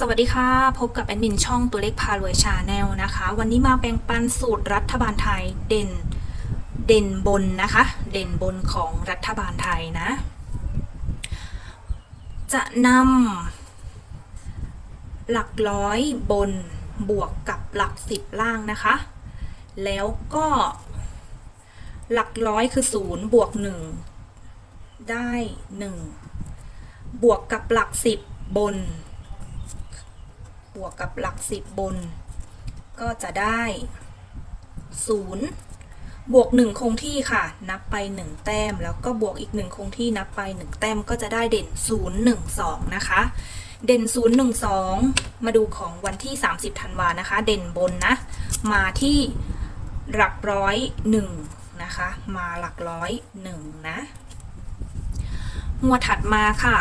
สวัสดีค่ะ พบกับแอดมินช่องตัวเลขพารวยชาแนลนะคะ วันนี้มาแบ่งปันสูตรรัฐบาลไทยเด่นเด่นบนนะคะ เด่นบนของรัฐบาลไทยนะ จะนำหลักร้อยบนบวกกับหลักสิบล่างนะคะ แล้วก็หลักร้อยคือศูนย์บวกหนึ่งได้หนึ่งบวกกับหลักสิบบน บวกกับหลักสิบบน ก็จะได้ศูนย์บวกหนึ่งคงที่ค่ะ นับไปหนึ่งแต้ม แล้วก็บวกอีกหนึ่งคงที่นับไปหนึ่งแต้มก็จะได้เด่นศูนย์หนึ่งสองนะคะ เด่นศูนย์หนึ่งสองมาดูของวันที่ 30ธันวานะคะ เด่นบนนะ มาที่หลักร้อยหนึ่งนะคะ มาหลักร้อยหนึ่งนะงวดถัดมาค่ะ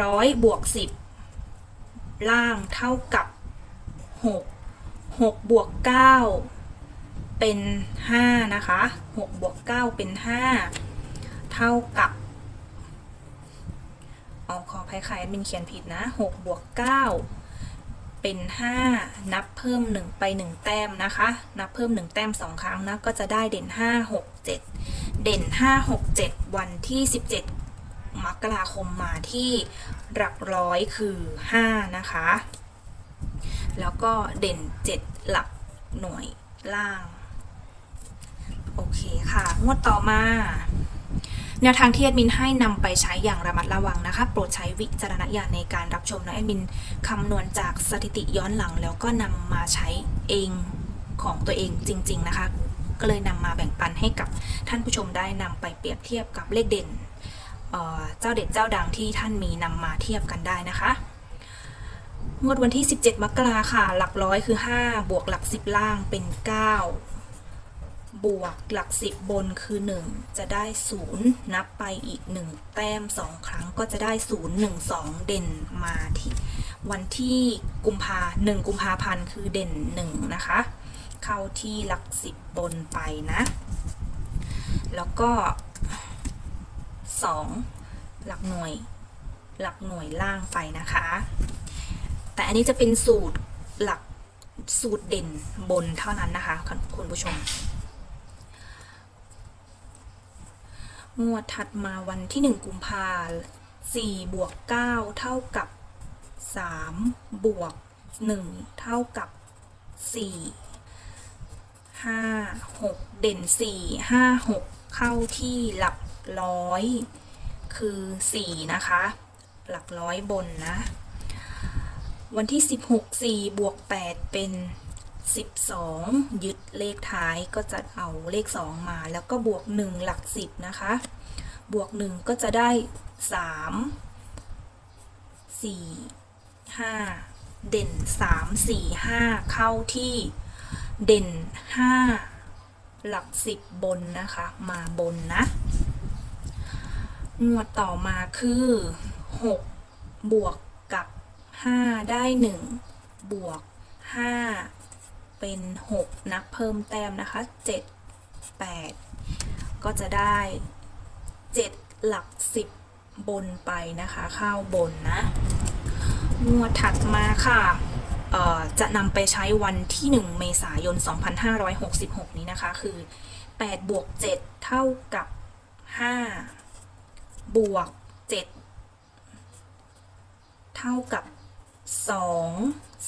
ร้อยบวกสิบล่างเท่ากับหกหกบวกเก้าเป็นห้านะคะหกบวกเก้าเป็นห้าเท่ากับเอาขอภัยค่ะแอดมินเขียนผิดนะหกบวกเก้าเป็นห้านับเพิ่มหนึ่งไปหนึ่งแต้มนะคะ นับเพิ่มหนึ่งแต้มสองครั้งนะ ก็จะได้เด่นห้าหกเจ็ดเด่นห้าหกเจ็ดวันที่สิบเจ็ด มกราคมมาที่หลักร้อยคือ 5 นะคะ แล้วก็เด่น 7 หลักหน่วยล่าง โอเคค่ะ งวดต่อมาแนวทางที่แอดมินให้นำไปใช้อย่างระมัดระวังนะคะ โปรดใช้วิจารณญาณในการรับชมนะแอดมินคำนวณจากสถิติย้อนหลังแล้วก็นำมาใช้เองของตัวเองจริง ๆนะคะ ก็เลยนำมาแบ่งปันให้กับท่านผู้ชมได้นำไปเปรียบเทียบกับเลขเด่น เจ้าเด็ดเจ้าดังที่ท่านมีนำมาเทียบกันได้นะคะ งวดวันที่ 17 มกราค่ะ หลักร้อยคือ 5 บวกหลัก 10 ล่างเป็น 9 บวกหลัก 10 บนคือ 1 จะได้ 0 นับไปอีก 1 แต้ม 2 ครั้งก็จะได้ 0 1 2 เด่นมาที่วันที่กุมภา1กุมภาพันธ์คือเด่น 1 นะคะ เข้าที่หลัก 10 บนไปนะ แล้วก็ 2 หลักหน่วยหลักหน่วยล่างไปนะคะ แต่อันนี้จะเป็นสูตรหลักสูตรเด่นบนเท่านั้นนะคะ คุณผู้ชมงวดถัดมาวันที่ 1 กุมภาสี่บวก9เท่ากับ3บวก1เท่ากับ4 5 6เด่น4 5 6เข้าที่หลัก ร้อย คือ 4 นะคะ หลักร้อยบนนะ วันที่ 16 4 บวก 8 เป็น 12 ยึดเลขท้ายก็จะเอาเลข 2 มา แล้วก็บวก 1 หลัก 10 นะคะ บวก 1 ก็จะได้ 3 4 5 เด่น 3 4 5 เข้าที่เด่น 5 หลัก 10 บนนะคะ มาบนนะ งวดต่อมาคือ 6 บวกกับ 5 ได้ 1 บวก 5 เป็น 6 นับเพิ่มแต้มนะคะ 7 8 ก็จะได้ 7 หลัก 10 บนไปนะคะ เข้าบนนะงวดถัดมาค่ะจะนำไปใช้วันที่ 1 เมษายน 2566 นี้นะคะ คือ 8 บวก 7 เท่ากับ 5 บวก 7 เท่ากับ 2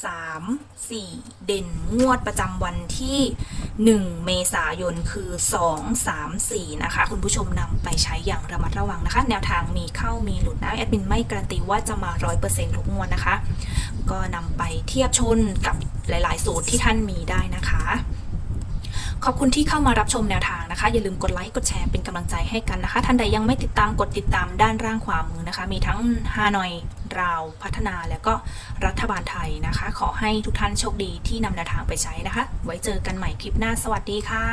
3 4 เด่นงวดประจำวันที่ 1 เมษายนคือ 2 3 4 นะคะ คุณผู้ชมนำไปใช้อย่างระมัดระวังนะคะ แนวทางมีเข้ามีหลุดนะแอดมินไม่การันตีว่าจะมา 100%ทุกงวดนะคะ ก็นำไปเทียบชนกับหลาย ๆ สูตรที่ท่านมีได้นะคะ ขอบคุณที่เข้ามารับชมแนวทางนะคะ อย่าลืมกดไลค์กดแชร์เป็นกำลังใจให้กันนะคะ ท่านใดยังไม่ติดตามกดติดตามด้านร่างขวามือนะคะ มีทั้งฮานอยราวพัฒนาแล้วก็รัฐบาลไทยนะคะ ขอให้ทุกท่านโชคดีที่นำแนวทางไปใช้นะคะ ไว้เจอกันใหม่คลิปหน้าสวัสดีค่ะ